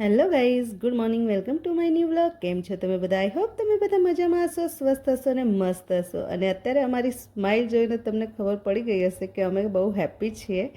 Hello guys, good morning, welcome to my new blog કેમ છો તમે બધા? આઈ હોપ તમે બધા મજામાં હશો, સ્વસ્થ હશો અને મસ્ત હશો. અને અત્યારે અમારી સ્માઇલ જોઈને તમને ખબર પડી ગઈ હશે કે અમે બહુ હેપી છીએ.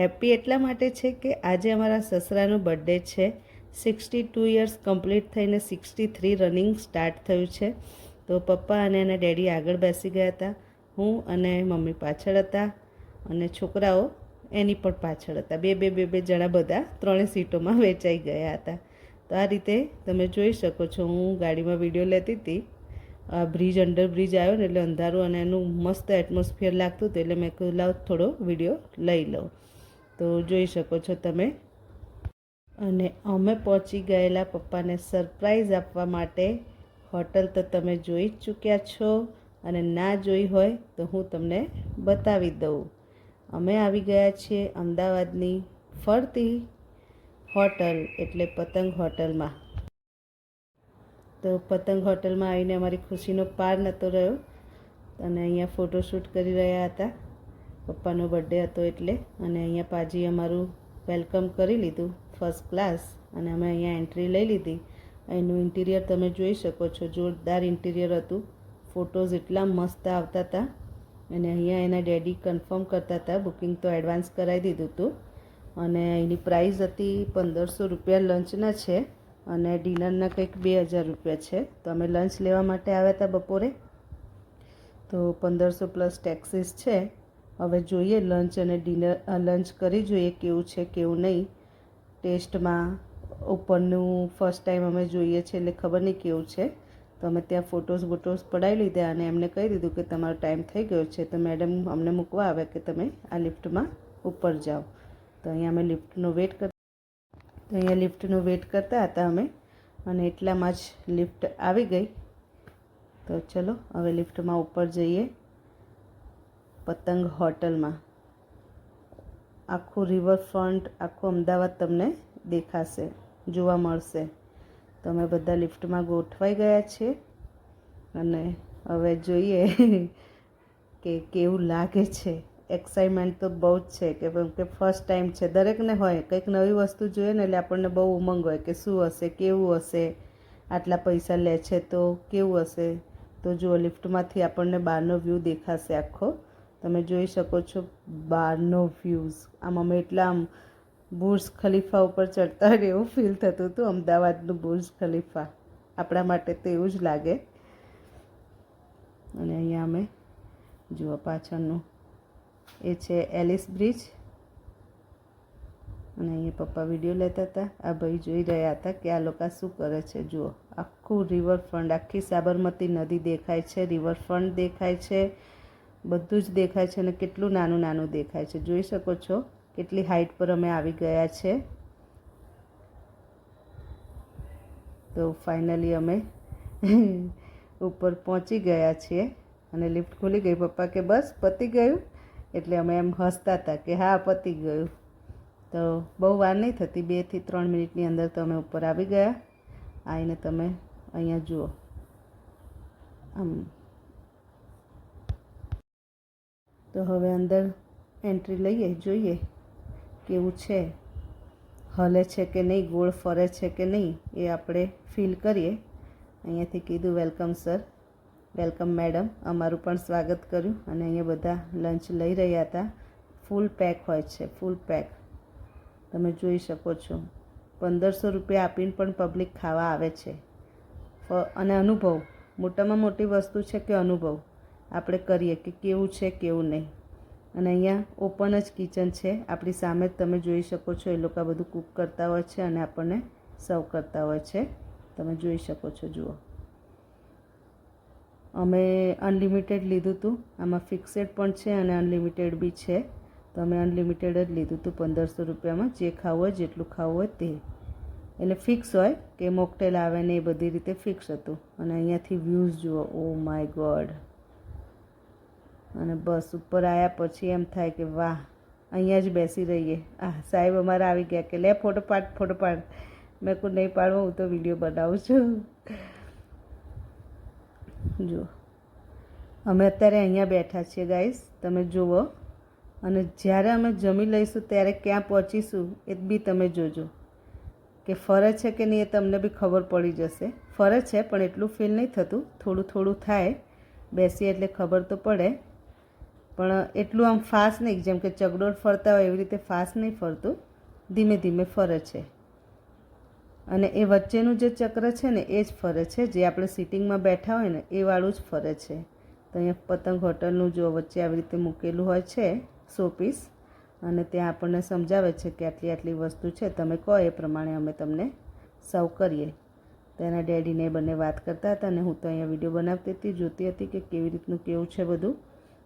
હેપી એટલા માટે છે કે આજે અમારા સસરાનો બર્થડે છે. સિક્સટી ટુ યર્સ કમ્પ્લીટ થઈને સિક્સટી થ્રી રનિંગ સ્ટાર્ટ થયું છે. તો પપ્પા અને એના ડેડી આગળ બેસી ગયા હતા. હું અને મમ્મી પાછળ હતા. અને છોકરાઓ એની પણ પાછળ હતા. બે બે બે બે જણા બધા ત્રણેય સીટોમાં વેચાઈ ગયા હતા. તો આ રીતે તમે જોઈ શકો છો, હું ગાડીમાં વીડિયો લેતી હતી. આ બ્રિજ અંડર બ્રિજ આવ્યો ને એટલે અંધારું અને એનું મસ્ત એટમોસ્ફિયર લાગતું હતું એટલે મેં કહ્યું થોડો વીડિયો લઈ લઉં. તો જોઈ શકો છો તમે. અને અમે પહોંચી ગયેલા પપ્પાને સરપ્રાઈઝ આપવા માટે હોટલ તો તમે જોઈ જ ચૂક્યા છો અને ના જોઈ હોય તો હું તમને બતાવી દઉં. અમે આવી ગયા છીએ અમદાવાદની ફરતી હોટલ, એટલે પતંગ હોટલમાં. તો પતંગ હોટલમાં આવીને અમારી ખુશીનો પાર નહોતો રહ્યો. અને અહીંયા ફોટોશૂટ કરી રહ્યા હતા. પપ્પાનો બર્થડે હતો એટલે. અને અહીંયા પાજી અમારું વેલકમ કરી લીધું, ફર્સ્ટ ક્લાસ. અને અમે અહીંયા એન્ટ્રી લઈ લીધી. અહીંનું ઇન્ટિરિયર તમે જોઈ શકો છો. જોરદાર ઇન્ટિરિયર હતું. ફોટોઝ એટલા મસ્ત આવતા હતા. અને અહીંયા એના ડેડી કન્ફર્મ કરતા હતા. બુકિંગ તો એડવાન્સ કરાવી દીધું હતું અને એની પ્રાઇસ હતી પંદરસો રૂપિયા લંચના છે અને ડિનરના કંઈક બે હજાર રૂપિયા છે. તો અમે લંચ લેવા માટે આવ્યા હતા બપોરે. તો પંદરસો પ્લસ ટેક્સીસ છે. હવે જોઈએ લંચ અને ડિનર લંચ કરી જોઈએ કેવું છે, કેવું નહીં. ટેસ્ટમાં ઉપરનું ફર્સ્ટ ટાઈમ અમે જોઈએ છે એટલે ખબર નહીં કેવું છે. તો અમે ત્યાં ફોટોઝ બોટોઝ પડાવી લીધા અને એમને કહી દીધું કે તમારો ટાઈમ થઈ ગયો છે, તો મેડમ અમને મૂકવા આવે કે તમે આ લિફ્ટમાં ઉપર જાઓ. તો અહીંયા અમે લિફ્ટનો વેટ કર તો અહીંયા લિફ્ટનો વેટ કરતા હતા અમે અને એટલામાં જ લિફ્ટ આવી ગઈ. તો ચલો, હવે લિફ્ટમાં ઉપર જઈએ પતંગ હોટલમાં આખું રિવરફ્રન્ટ આખું અમદાવાદ તમને દેખાશે, જોવા મળશે. તો અમે બધા લિફ્ટમાં ગોઠવાઈ ગયા છે. અને હવે જોઈએ કે કેવું લાગે છે. એક્સાઇટમેન્ટ તો બહુ જ છે કે કે ફર્સ્ટ ટાઈમ છે. દરેકને હોય, કંઈક નવી વસ્તુ જોઈએ ને એટલે આપણને બહુ ઉમંગ હોય કે શું હશે, કેવું હશે, આટલા પૈસા લે છે તો કેવું હશે? તો જુઓ, લિફ્ટમાંથી આપણને બહારનો વ્યૂ દેખાશે આખો. તમે જોઈ શકો છો બહારનો વ્યૂઝ આમ અમે એટલા આમ બુર્જ ખલીફા ઉપર ચડતા હોય એવું ફીલ થતું હતું, અમદાવાદનું બુર્જ ખલીફા. આપણા માટે તો એવું જ લાગે. અને અહીંયા અમે જુઓ પાછળનું. એ છે એલિસ બ્રિજ. અને અહીંયા પપ્પા વીડિયો લેતા હતા. આ ભાઈ જોઈ રહ્યા હતા કે આ લોકો શું કરે છે. જુઓ, આખું રિવરફ્રન્ટ આખી સાબરમતી નદી દેખાય છે રિવરફ્રન્ટ દેખાય છે, બધું જ દેખાય છે અને કેટલું નાનું નાનું દેખાય છે. જોઈ શકો છો? કેટલી હાઈટ પર અમે આવી ગયા છે. તો ફાઇનલી અમે ઉપર પહોંચી ગયા છીએ અને લિફ્ટ ખુલી ગઈ. પપ્પા કે બસ પતી ગયું? એટલે અમે એમ હસતા હતા કે હા, પતી ગયું. તો બહુ વાર નહીં થતી. બેથી ત્રણ મિનિટની અંદર તો અમે ઉપર આવી ગયા. આવીને તમે અહીંયા જુઓ. આમ. તો હવે અંદર એન્ટ્રી લઈએ, જોઈએ. કેવું છે? હલે છે કે નહીં? ગોળ ફરે છે કે નહીં? એ આપણે ફીલ કરીએ. અહીંયાથી કીધું વેલકમ સર વેલકમ મેડમ અમારું પણ સ્વાગત કર્યું અને અહીંયા બધા લંચ લઈ રહ્યા હતા. ફૂલ પેક હોય છે ફૂલ પેક તમે જોઈ શકો છો. પંદરસો રૂપિયા આપીને પણ પબ્લિક ખાવા આવે છે. અને અનુભવ. મોટામાં મોટી વસ્તુ છે કે અનુભવ. આપણે કરીએ કે કેવું છે, કેવું નહીં. અને અહીંયા ઓપન જ કિચન છે. આપણી સામે જ તમે જોઈ શકો છો, એ લોકો બધું કૂક કરતા હોય છે અને આપણને સર્વ કરતા હોય છે. તમે જોઈ શકો છો, જુઓ. અમે અનલિમિટેડ લીધું હતું આમાં ફિક્સેડ પણ છે અને અનલિમિટેડ બી છે. તો અમે અનલિમિટેડ જ લીધું હતું પંદરસો રૂપિયામાં. જે ખાવું હોય, જેટલું ખાવું હોય તે. એટલે ફિક્સ હોય કે મોકટેલ આવે ને એ બધી રીતે ફિક્સ હતું. અને અહીંયાથી વ્યૂઝ જુઓ. ઓ માય ગોડ અને બસ ઉપર આવ્યા પછી એમ થાય કે વાહ, અહીંયા જ બેસી રહીએ. આ સાહેબ અમારા આવી ગયા કે લે ફોટો પાડ ફોટો પાડ. મેં કોઈ નહીં પાડવો, હું તો વીડિયો બનાવું છું. જુઓ. અમે અત્યારે અહીંયા બેઠા છીએ ગાઈસ તમે જુઓ. અને જ્યારે અમે જમી લઈશું, ત્યારે ક્યાં પહોંચીશું, એ બી તમે જોજો. કે ફરે છે કે નહીં એ તમને બી ખબર પડી જશે. ફરે છે, પણ એટલું ફીલ નહીં થતું. થોડું થોડું થાય. બેસીએ એટલે ખબર તો પડે. પણ એટલું આમ ફાસ્ટ નહીં, જેમ કે ચગડોળ ફરતા હોય એવી રીતે ફાસ્ટ નહીં ફરતું. ધીમે ધીમે ફરે છે. અને એ વચ્ચેનું જે ચક્ર છે ને, એ જ ફરે છે. જે આપણે સિટિંગમાં બેઠા હોય ને, એ વાળું જ ફરે છે. તો અહીંયા પતંગ હોટલનું જો વચ્ચે આવી રીતે મૂકેલું હોય છે શોપીસ અને ત્યાં આપણને સમજાવે છે કે આટલી આટલી વસ્તુ છે. તમે કહો એ પ્રમાણે અમે તમને સર્વ કરીએ. તેના ડેડીને બંને વાત કરતા હતા અને હું તો અહીંયા વીડિયો બનાવતી હતી, જોતી હતી કે કેવી રીતનું કેવું છે બધું.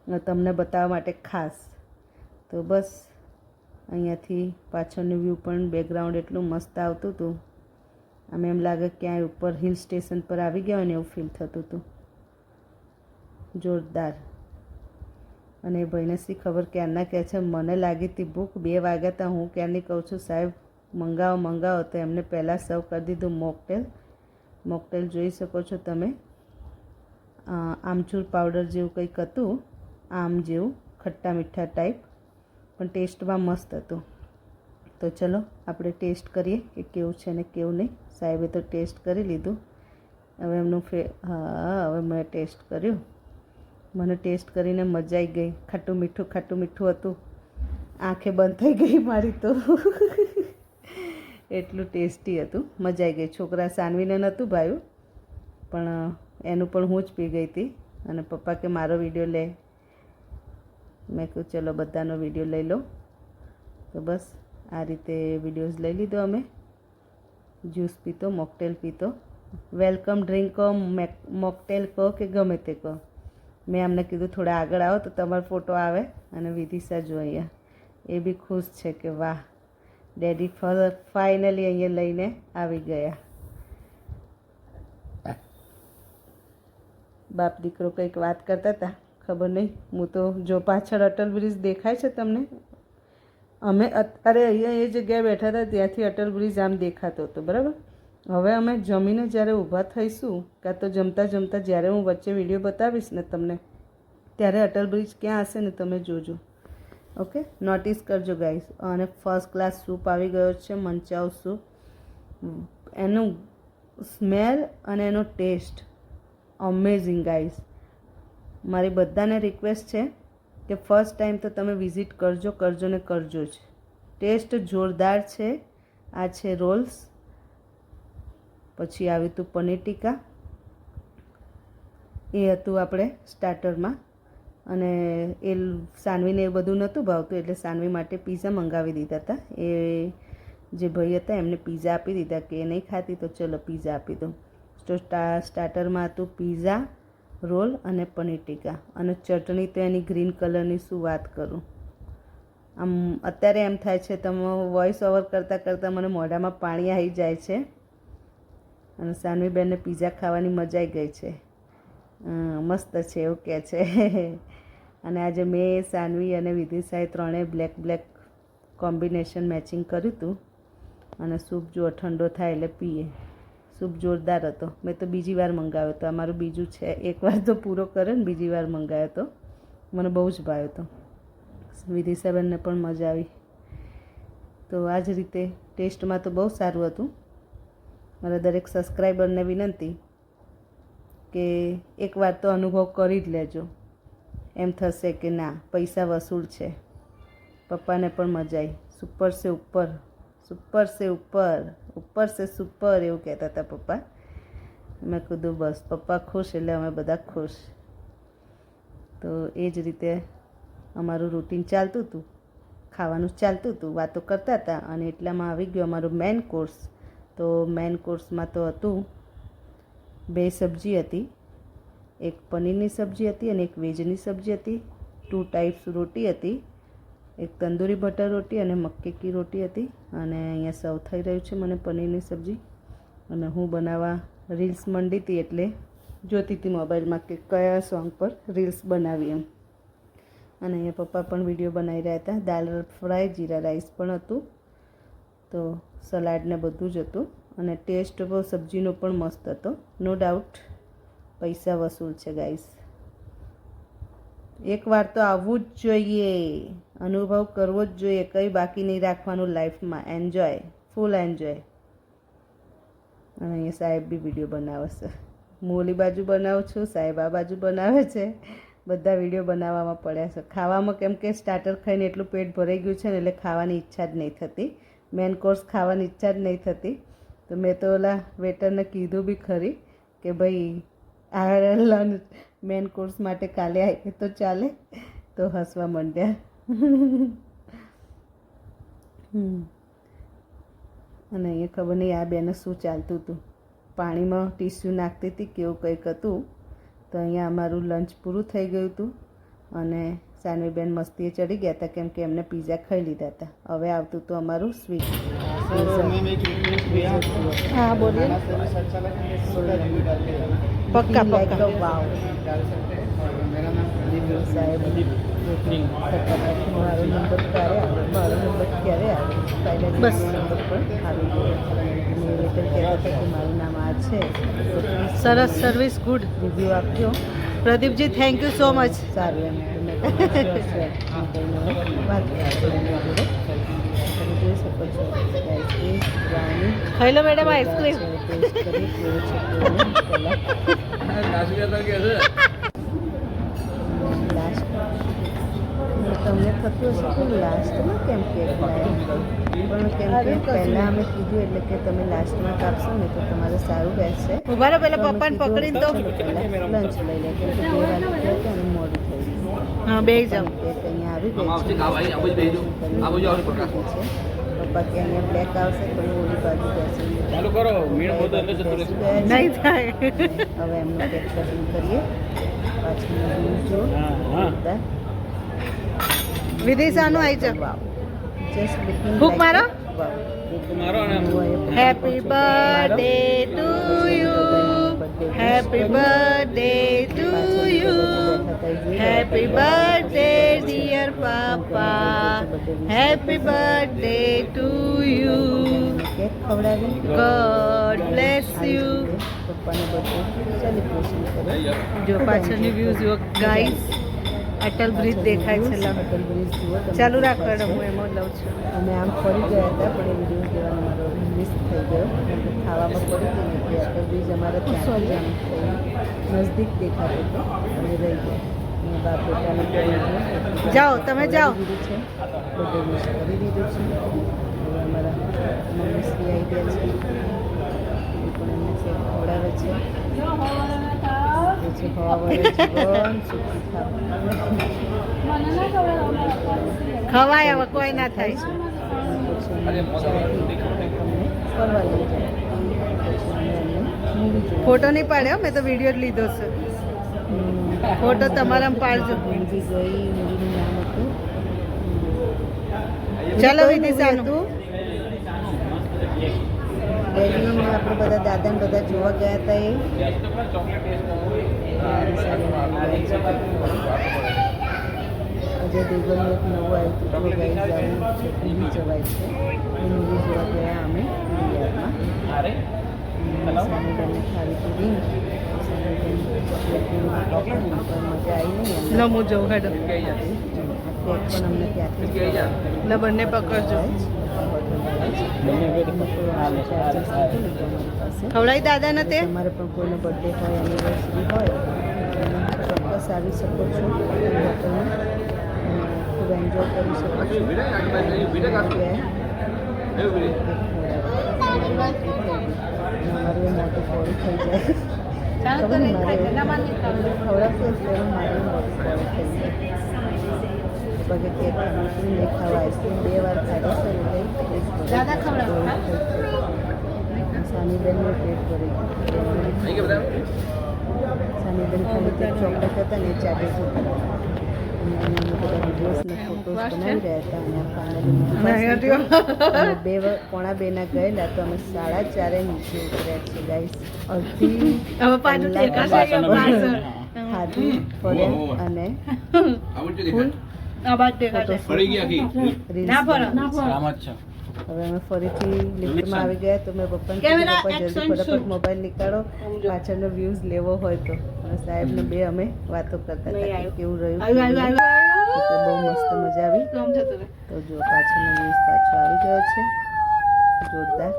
તમને બતાવવા માટે ખાસ. તો બસ, અહીંયાથી પાછળનું વ્યૂ પણ બેકગ્રાઉન્ડ એટલું મસ્ત આવતું હતું આમ એમ લાગે ક્યાંય ઉપર હિલ સ્ટેશન પર આવી ગયા હોય ને એવું ફીલ થતું હતું જોરદાર. અને ભાઈને શી ખબર ક્યારના કહે છે? મને લાગી હતી ભૂખ બે વાગ્યા હતા હું ક્યારની કહું છું? સાહેબ, મંગાવો મંગાવો. તો એમને પહેલાં સર્વ કરી દીધું મોકટેલ મોકટેલ જોઈ શકો છો તમે. આમચૂર પાવડર જેવું કંઈક હતું. આમ જેવું, ખટ્ટા મીઠા ટાઈપ પણ ટેસ્ટમાં મસ્ત હતું. તો ચલો, આપણે ટેસ્ટ કરીએ કે કેવું છે ને કેવું નહીં. સાહેબે તો ટેસ્ટ કરી લીધું. હવે એમનું ફે, હા, હવે મેં ટેસ્ટ કર્યું. મને ટેસ્ટ કરીને મજા આવી ગઈ. ખાટું મીઠું ખાટું મીઠું હતું. આંખે બંધ થઈ ગઈ મારી તો. એટલું ટેસ્ટી હતું. મજા આવી ગઈ. છોકરા સાનવીને નહોતું ભાવ્યું. પણ, એનું પણ હું જ પી ગઈ હતી. અને પપ્પા કે, મારો વીડિયો લે. મેં કહ્યું ચલો, બધાનો વીડિયો લઈ લો તો બસ, આ રીતે વિડીયોઝ લઈ લીધો અમે. જ્યુસ પીતો, મોકટેલ પીતો. વેલકમ ડ્રિંક કહો, મેક- મોકટેલ કહો કે ગમે તે કહો. મેં અમને કીધું, થોડા આગળ આવો તો તમારો ફોટો આવે અને વિધિસા જો અહીંયા. એ બી ખુશ છે કે, વાહ, ડેડી ફાઇનલી અહીંયા લઈને આવી ગયા. બાપ દીકરો કંઈક વાત કરતા હતા? ખબર નહીં. હું તો જો પાછળ અટલ બ્રિજ દેખાય છે તમને? અમે અત્યારે અહીંયા એ જગ્યાએ બેઠા હતા, ત્યાંથી અટલ બ્રિજ આમ દેખાતો હતો, બરાબર? હવે અમે જમીને જ્યારે ઊભા થઈશું, કાં તો જમતા જમતા જ્યારે હું વચ્ચે વીડિયો બતાવીશ ને તમને, ત્યારે અટલ બ્રિજ ક્યાં હશે ને તમે જોજો. ઓકે? નોટિસ કરજો ગાઈસ અને ફર્સ્ટ ક્લાસ સૂપ આવી ગયો છે, મંચાવ સૂપ એનું સ્મેલ અને એનો ટેસ્ટ અમેઝિંગ ગાઈસ મારી બધાને રિક્વેસ્ટ છે કે ફર્સ્ટ ટાઈમ તો તમે વિઝિટ કરજો કરજો ને કરજો જ. ટેસ્ટ જોરદાર છે. આ છે રોલ્સ પછી આવ્યું હતું પનીર ટીકા. એ હતું આપણે સ્ટાર્ટરમાં અને એ સાનવીને એ બધું નહોતું ભાવતું, એટલે સાનવી માટે પીઝા મંગાવી દીધા હતા. એ જે ભાઈ હતા એમને પીઝા આપી દીધા કે એ નહીં ખાતી, તો ચલો પીઝા આપી દો તો સ્ટા સ્ટાર્ટરમાં હતું પીઝા રોલ અને પનીર ટીકા અને ચટણી તો એની ગ્રીન કલરની શું વાત કરું? આમ અત્યારે એમ થાય છે તમે વોઇસ ઓવર કરતાં કરતાં મને મોઢામાં પાણી આવી જાય છે અને સાનવીબેનને પીઝા ખાવાની મજા આવી ગઈ છે. મસ્ત છે એવું કહે છે. અને આજે મેં સાનવી અને વિદિશાએ ત્રણેય બ્લેક બ્લેક કોમ્બિનેશન મેચિંગ કર્યું હતું અને સૂપ જો ઠંડો થાય એટલે પીએ. સૂપ જોરદાર હતો. મેં તો બીજી વાર મંગાવ્યો હતો. અમારું બીજું છે એકવાર તો પૂરો કર્યો ને બીજી વાર મંગાવ્યો હતો. મને બહુ જ ભાવ્યો હતો. વિદિશાબેનને પણ મજા આવી. તો આ જ રીતે ટેસ્ટમાં તો બહુ સારું હતું. મારા દરેક સબસ્ક્રાઈબરને વિનંતી કે એકવાર તો અનુભવ કરી જ લેજો. એમ થશે કે ના, પૈસા વસૂલ છે. પપ્પાને પણ મજા આવી. સુપર સે ઉપર, સુપર સે ઉપર. ઉપર છે સુપર એવું કહેતા હતા પપ્પા. મેં કીધું, બસ, પપ્પા ખુશ, એટલે અમે બધા ખુશ. તો એ જ રીતે અમારું રૂટીન ચાલતું હતું. ખાવાનું ચાલતું હતું, વાતો કરતા હતા અને એટલામાં આવી ગયો અમારો મેન કોર્સ તો મેન કોર્સમાં તો હતું બે સબ્જી હતી. એક પનીરની સબ્જી હતી અને એક વેજની સબ્જી હતી. ટુ ટાઈપ્સ રોટી હતી. એક તંદૂરી બટર રોટી અને મક્કી કી રોટી હતી અને અહીંયા સર્વ થઈ રહ્યું છે મને પનીરની સબ્જી. અને હું બનાવવા રીલ્સ મંડી હતી એટલે જોતી હતી મોબાઈલમાં કે કયા સોંગ પર રીલ્સ બનાવી એમ. અને અહીંયા પપ્પા પણ વીડિયો બનાવી રહ્યા હતા. દાલ ફ્રાય, જીરા રાઈસ પણ હતું. તો સલાડને બધું જ હતું. અને ટેસ્ટ સબ્જીનો પણ મસ્ત હતો. નો ડાઉટ, પૈસા વસૂલ છે ગાઈસ એકવાર તો આવવું જ જોઈએ. અનુભવ કરવો જ જોઈએ. કંઈ બાકી નહીં રાખવાનું લાઈફમાં. એન્જોય ફૂલ એન્જોય અને અહીંયા સાહેબ બી વીડિયો બનાવે છે. હું ઓલી બાજુ બનાવું છું, સાહેબ આ બાજુ બનાવે છે. બધા વીડિયો બનાવવામાં પડ્યા છે. ખાવામાં કેમ કે સ્ટાર્ટર ખાઈને એટલું પેટ ભરાઈ ગયું છે ને, એટલે ખાવાની ઈચ્છા જ નહીં થતી. મેન કોર્સ ખાવાની ઈચ્છા જ નહીં થતી. તો મેં તો ઓલા વેટરને કીધું બી ખરી કે ભાઈ આ મેન કોર્સ માટે કાલે આવીએ તો ચાલે. તો હસવા માંડ્યા. અને અહીંયા ખબર નહીં, આ બેને શું ચાલતું હતું. પાણીમાં ટીસ્યુ નાખતી હતી કેવું કંઈક હતું. તો અહીંયા અમારું લંચ પૂરું થઈ ગયું હતું. અને સાનવીબેન મસ્તીએ ચડી ગયા હતા કેમ કે એમને પીઝા ખાઈ લીધા હતા. હવે આવતું હતું અમારું સ્વીટ. હા, બોલીએ. પક્કા પક્કા વાવ સાહેબ મારો નંબર ક્યારે આવે મારો નંબર ક્યારે આવે બસ નંબર પણ આવી ગયો અને વેટર કહેતા હતા કે મારું નામ આ છે સરસ સર્વિસ ગુડ રિવ્યૂ આપજો Pradeep ji thank you so much સારું એમ વાત કરજો એમની જોડે. તમે જોઈ શકો છો. આઈસ્ક્રીમ બ્રાઉની ખાઈ લો મેડમ આઈસ્ક્રીમ પહેલાં તમને થતું હશે કે લાસ્ટમાં કેમ કેક પણ કેમ કે પહેલાં અમે કીધું એટલે કે તમે લાસ્ટમાં કાપશો ને તો તમારે સારું રહેશે. ઊભા અમે પપ્પાને પકડીને તો લંચ લઈ લે કેમ કે બે વાગે અને મોડું થઈ ગયું. હા બે જમ કે અહીંયા આવી ગઈ છે. પપ્પા કે અહીંયા બ્લેક આવશે તો હું ઓલી બાજુ બેસી ચાલુ કરો મીણ બધું અંદર જતું નહીં થાય. હવે એમનું કેક કટિંગ કરીએ. પાછળ જો બધા. વિદિશાનું આવી જસ્ટ મારો? મારો અને happy birthday to you happy birthday to you happy birthday dear papa happy birthday to you god bless you જો પાછળની વ્યૂઝ જુઓ ગાઈસ અટલ બ્રિજ દેખાય છે. અટલ બ્રિજ ચાલુ રાખવાનું હું એમાં લઉં છું. અમે આમ ફરી ગયા હતા, પણ એ વીડિયો જોવાનો મારો મિસ થઈ ગયો કેમ કે ખાવામાં થોડું ગયું એટલે અટલ બ્રિજ અમારે આમ થયું નજદીક દેખાતો હતો. અને રહી ગયો. જાઓ, તમે જાઓ. છે. કરી દીધું છે. અમારા મમ્મી શ્રી આવી ગયા છે. પણ એમને શેક ખવડાવે છે. પછી ખવાય હવે કોઈ ના થાય. ફોટો નહીં પાડ્યો મેં તો વીડિયો જ લીધો છે. ફોટો તમારા પાડજો. ચાલો કઈ વિદિશાનું. movie આપણે બધા દાદાને બધા જોવા ગયા હતા એ અજય દેવગનનું એક નવું આવ્યું હતું જો ગાઈ છે જોવા ગયા અમે આવી નહીં લો હું જોઉં હેડો. લો બંને પકડજો. ખવડાવી દાદા ને તે? તમારે પણ કોઈનો બર્થડે હોય એનિવર્સરી હોય તો ચોક્કસ આવી શકો છો ખૂબ એન્જોય કરી શકો છો મારે મોટું ફોડું થઈ જાય. પગે કેક આઈસ્ક્રીમ નહીં ખાવા આઈસ્ક્રીમ બે વાર ખાધો દાદા સાનીબેનનું પેટ ભરી ગયું. સાનીબેન ખાલી ચોકલેટ હતા ને એ બે પોણા બે ના ગયેલા તો અમે સાડા ચારે નીચે ઉતર્યા છે ગાઈસ અડધી ફર્યા અને છે હવે અમે ફરીથી લિફ્ટમાં આવી ગયા તો મેં પપ્પાને પપ્પા જલ્દી ફટાફટ મોબાઈલ નીકાળો પાછળનો વ્યૂઝ લેવો હોય તો અને સાહેબને બે અમે વાતો કરતા હતા કેવું રહ્યું તો બહુ મસ્ત મજા આવી. તો જો પાછળનો ન્યૂઝ પાછો આવી ગયો છે. જોરદાર.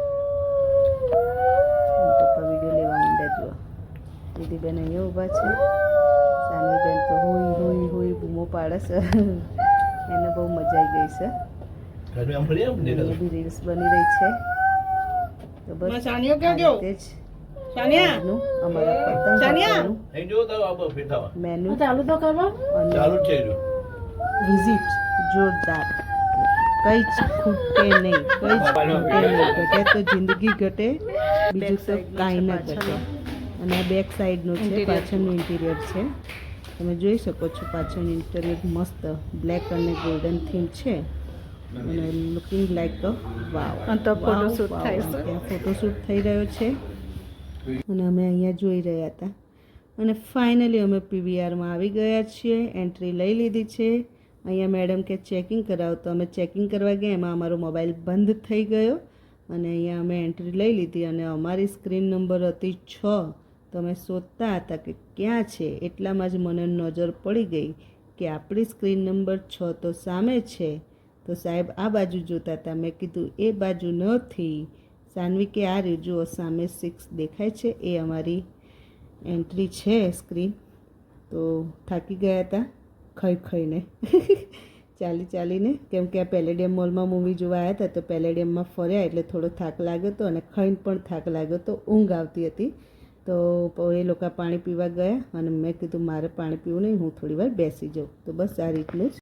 તો બેન અહીંયા ઊભા છે. સાનવીબેન તો હોય હોય હોય બૂમો પાડે છે. એને બહુ મજા આવી ગઈ છે. ઘરમે આમ ફરી આમ અહીંયા બી રીલ્સ બની રહી છે. તો બસમાં સાનિયો ક્યાં ગયો? રીતે જ સાનિયા? અમારા પતંગ સાનિયા? અહીં જો તારો આબો ફેરથાવા મેનુ. ચાલુ તો કરો. ચાલુ છે જો. વિઝિટ જોરદાર. કઈ જ ખૂટે નહીં કઈ જ ખૂટે નહીં ઘટે તો જિંદગી ઘટે બીજું તો કાંઈ ના ઘટે. અને આ બેક સાઈડનું છે પાછળનું ઇન્ટિરિયર છે. તમે જોઈ શકો છો પાછળનું ઇન્ટિરિયર મસ્ત બ્લેક અને ગોલ્ડન થીમ છે. અને લુકિંગ લાઈક વાવ અને તો photoshoot થાય છે. ફોટોશૂટ થઈ રહ્યો છે. અને અમે અહીંયા જોઈ રહ્યા હતા. અને ફાઇનલી અમે પીવીઆરમાં આવી ગયા છીએ. એન્ટ્રી લઈ લીધી છે. અહીંયા મેડમ કે ચેકિંગ કરાવો. તો અમે ચેકિંગ કરવા ગયા. એમાં અમારો મોબાઈલ બંધ થઈ ગયો. અને અહીંયા અમે એન્ટ્રી લઈ લીધી. અને અમારી સ્ક્રીન નંબર હતી છ. તો અમે શોધતા હતા કે ક્યાં છે? એટલામાં જ મને નજર પડી ગઈ કે આપણી સ્ક્રીન નંબર છ તો સામે છે. તો સાહેબ, આ બાજુ જોતા હતા. મેં કીધું, એ બાજુ નથી. સાનવી કે આ રહ્યું સામે સિક્સ દેખાય છે, એ અમારી એન્ટ્રી છે સ્ક્રીન તો થાકી ગયા હતા, ખઈ ખઈને. ચાલી ચાલીને, કેમ કે આ પેલેડિયમ મોલમાં મૂવી જોવા આવ્યા હતા, તો પેલેડિયમમાં ફર્યા એટલે થોડો થાક લાગ્યો હતો અને ખાઈને પણ થાક લાગ્યો તો ઊંઘ આવતી હતી. તો એ લોકો પાણી પીવા ગયા અને મેં કીધું, મારે પાણી પીવું નહીં, હું થોડી વાર બેસી જાઉં. તો બસ આ રીતનું જ